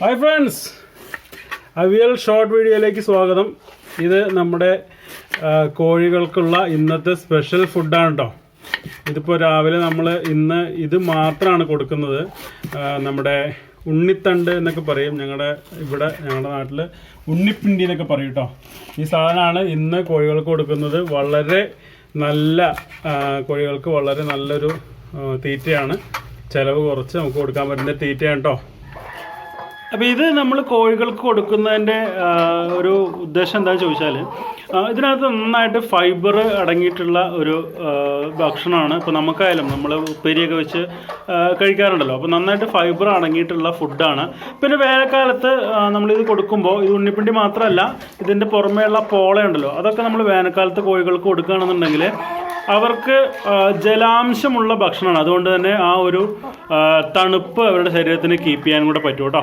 Hi friends avial short വീഡിയോയിലേക്ക് സ്വാഗതം. ഇത് നമ്മുടെ കോഴികൾക്കുള്ള ഇന്നത്തെ സ്പെഷ്യൽ ഫുഡാണ് കേട്ടോ ഇതിപ്പോൾ രാവിലെ നമ്മൾ ഇന്ന് ഇത് മാത്രമാണ് കൊടുക്കുന്നത്. നമ്മുടെ ഉണ്ണിത്തണ്ട് എന്നൊക്കെ പറയും. ഞങ്ങളുടെ ഇവിടെ ഞങ്ങളുടെ നാട്ടിൽ ഉണ്ണിപ്പിണ്ടി എന്നൊക്കെ പറയും കേട്ടോ ഈ സാധനമാണ് ഇന്ന് കോഴികൾക്ക് കൊടുക്കുന്നത്. വളരെ നല്ല കോഴികൾക്ക് വളരെ നല്ലൊരു തീറ്റയാണ്. ചിലവ് കുറച്ച് നമുക്ക് കൊടുക്കാൻ പറ്റുന്ന തീറ്റയാണ് കേട്ടോ അപ്പോൾ ഇത് നമ്മൾ കോഴികൾക്ക് കൊടുക്കുന്നതിന്റെ ഒരു ഉദ്ദേശം എന്താണെന്ന് ചോദിച്ചാൽ ഇതിനകത്ത് നന്നായിട്ട് ഫൈബർ അടങ്ങിയിട്ടുള്ള ഒരു ഭക്ഷണമാണ് ഇപ്പോൾ നമുക്കായാലും നമ്മൾ ഉപ്പേരിയൊക്കെ വെച്ച് കഴിക്കാറുണ്ടല്ലോ. അപ്പോൾ നന്നായിട്ട് ഫൈബർ അടങ്ങിയിട്ടുള്ള ഫുഡാണ് പിന്നെ വേനൽക്കാലത്ത് നമ്മളിത് കൊടുക്കുമ്പോൾ ഇത് ഉണ്ണിപ്പിണ്ടി മാത്രമല്ല ഇതിന്റെ പുറമേയുള്ള പോളയുണ്ടല്ലോ അതൊക്കെ നമ്മൾ വേനൽക്കാലത്ത് കോഴികൾക്ക് കൊടുക്കുകയാണെന്നുണ്ടെങ്കിൽ അവർക്ക് ജലാംശമുള്ള ഭക്ഷണമാണ്. അതുകൊണ്ട് തന്നെ ആ ഒരു തണുപ്പ് അവരുടെ ശരീരത്തിന് കീപ്പ് ചെയ്യാൻ കൂടെ പറ്റും കേട്ടോ.